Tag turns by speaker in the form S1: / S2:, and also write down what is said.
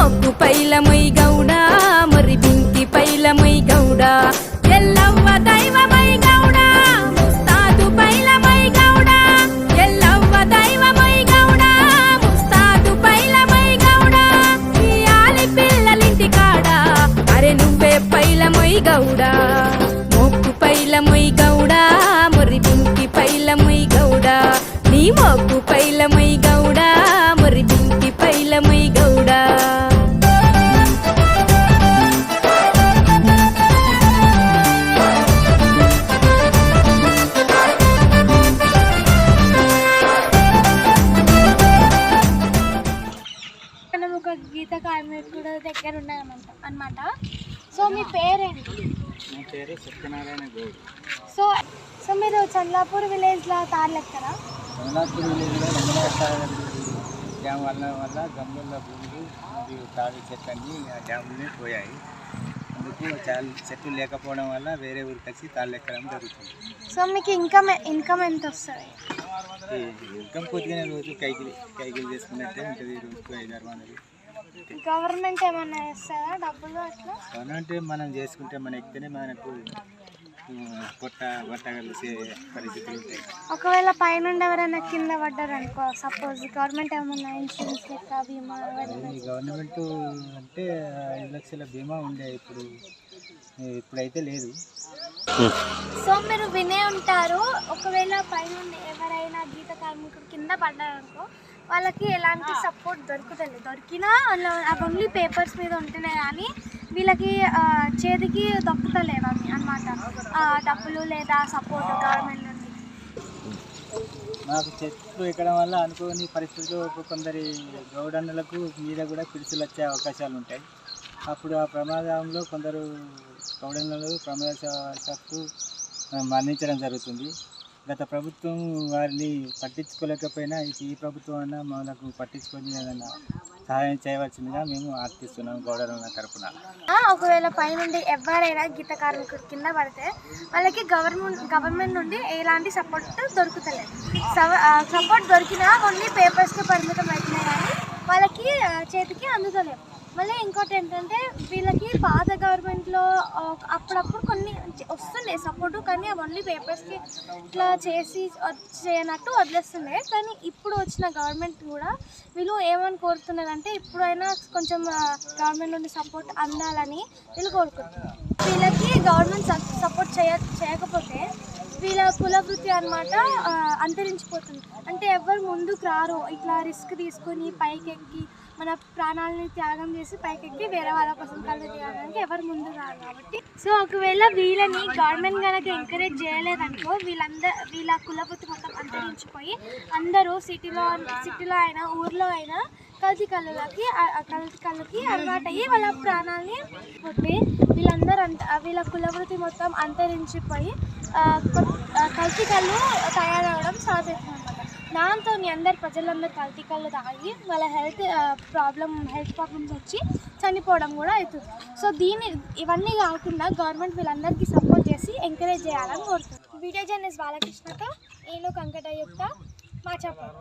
S1: మొక్కు పైలమై గౌడా మరి బింకి పైలమై గౌడా. ఎల్లవ్వ దైవమై గౌడా ముస్తాదు పైలమై గౌడా. ఎల్లవ్వ దైవమై గౌడా ముస్తాదు పైలమై గౌడా. ఈ ఆలి పిల్లలింటి కాడ అరే నువ్వే పైలమై గౌడా. మొక్కు పైలమై గౌడా మరి బింకి పైలమై గౌడా. నీ మొక్కు పైలమై గౌడా.
S2: మనం ఒక గీత కార్మికుడు దగ్గర ఉన్నామన్నమాట. అనమాట సో మీ పేరేంటి?
S3: నా పేరు సత్యనారాయణ గౌడ్.
S2: సో సో మీరు చంద్లాపూర్ విలేజ్లో తార్లెక్కరా
S3: కమలాపూర్ విలేజ్లో రంగకట్ట డ్యామ్ వల్ల వల్ల గమ్ముల భూములు మరియు తాడి చెట్లన్నీ ఆ డ్యాములనే పోయాయి. అందుకు చాలా చెట్లు లేకపోవడం వల్ల వేరే ఊరికి వచ్చి తాళ్ళు ఎక్కడం జరుగుతుంది.
S2: సో మీకు ఇన్కమ్ ఇన్కమ్ ఎంత వస్తుంది?
S3: ఈ ఇన్కమ్ కొద్దిగానే రోజు కైకిలి కైకిలి చేసుకున్నట్టే ఉంటుంది రోజుకు ఐదు ఆరు వందలు.
S2: గవర్నమెంట్ ఏమన్నా ఇస్తుందా డబ్బులు అట్లా?
S3: అంటే మనం చేసుకుంటే మన ఎక్కితేనే మనకు ఉమ్, కొట్ట కొట్టగలిసే పరిస్థితులు ఉంటాయి.
S2: ఒకవేళ పైనుండి ఎవరైనా కింద పడ్డారు అనుకో సపోజ్ గవర్నమెంట్ ఏమన్నా ఇన్సూరెన్స్ లెక్క బీమా
S3: గవర్నమెంట్ అంటే ఐదు లక్షల బీమా ఉండే ఇప్పుడు ఇప్పుడైతే లేదు.
S2: సో మీరు వినే ఉంటారు. ఒకవేళ పైనుండి ఎవరైనా గీత కార్మికుడు కింద పడ్డారనుకో వాళ్ళకి ఎలాంటి సపోర్ట్ దొరుకుతుంది దొరికినా అందులో ఓన్లీ పేపర్స్ మీద ఉంటేనే కానీ వీళ్ళకి చేతికి దొక్కుతలేవు అవి అనమాట డబ్బులు లేదా సపోర్ట్ గవర్నమెంట్ నుండి?
S3: మాకు చెట్లు ఎక్కడం వల్ల అనుకోని పరిస్థితుల్లో ఒక కొందరి గౌడన్నలకు మీద కూడా పిడుసులు వచ్చే అవకాశాలు ఉంటాయి అప్పుడు ఆ ప్రమాదంలో కొందరు ప్రమాద ప్రమాదవశాత్తు మరణించడం జరుగుతుంది. గత ప్రభుత్వం వారిని పట్టించుకోలేకపోయినా ఈ ప్రభుత్వం అన్నా మనకు పట్టించుకొని ఏదైనా సహాయం చేయవలసిందిగా మేము ఆర్థిస్తున్నాం గౌడన్న తరపున.
S2: ఒకవేళ పైనుండి ఎవరైనా గీత కార్మికుడు కింద పడితే వాళ్ళకి గవర్నమెంట్ గవర్నమెంట్ నుండి ఎలాంటి సపోర్ట్ దొరుకుతలేదు. సపోర్ట్ దొరికినా ఓన్లీ పేపర్స్కి పరిమితం అవుతున్నాయి కానీ వాళ్ళకి చేతికి అందుతలేవు మళ్ళీ ఇంకోటి ఏంటంటే వీళ్ళకి పాత గవర్నమెంట్లో అప్పుడప్పుడు కొన్ని వస్తుండే సపోర్ట్ కానీ అవి ఓన్లీ పేపర్స్కి ఇట్లా చేసి చేయనట్టు వదిలేస్తుండే. కానీ ఇప్పుడు వచ్చిన గవర్నమెంట్ కూడా వీళ్ళు ఏమని కోరుతున్నారంటే ఇప్పుడైనా కొంచెం గవర్నమెంట్ నుండి సపోర్ట్ అందాలని వీళ్ళు కోరుకుంటున్నారు. వీళ్ళకి గవర్నమెంట్ సపోర్ట్ చేయ చేయకపోతే వీళ్ళ కుల వృత్తి అనమాట అంతరించిపోతుంది. అంటే ఎవరు ముందుకు రారు ఇట్లా రిస్క్ తీసుకొని పైకెక్కి మన ప్రాణాలని త్యాగం చేసి పైకెక్కి వేరే వాళ్ళ కోసం కళ్ళు తీయడానికి ఎవరు ముందు రారు కాబట్టి. సో ఒకవేళ వీళ్ళని గవర్నమెంట్ కనుక ఎంకరేజ్ చేయలేదనుకో వీళ్ళందరూ వీళ్ళ కులపతి మొత్తం అంతరించిపోయి అందరూ సిటీలో సిటీలో అయినా ఊర్లో అయినా కల్తీ కళ్ళులకి కల్తీ కళ్ళకి అలవాటయ్యి వాళ్ళ ప్రాణాలని కొట్టి వీళ్ళందరూ అంత వీళ్ళ కులవృత్తి మొత్తం అంతరించిపోయి ఆ, కల్తీ కళ్ళు తయారవడం స్టార్ట్ అనమాట దాంతో అందరు ప్రజలందరూ కల్తీ కళ్ళు తాగి వాళ్ళ హెల్త్ ప్రాబ్లం హెల్త్ ప్రాబ్లమ్స్ వచ్చి చనిపోవడం కూడా అవుతుంది. సో దీన్ని ఇవన్నీ కాకుండా గవర్నమెంట్ వీళ్ళందరికీ సపోర్ట్ చేసి ఎంకరేజ్ చేయాలని కోరుతుంది వీడియో జర్నలిస్ట్ బాలకృష్ణతో నేను కంకటయుక్త చెప్పారు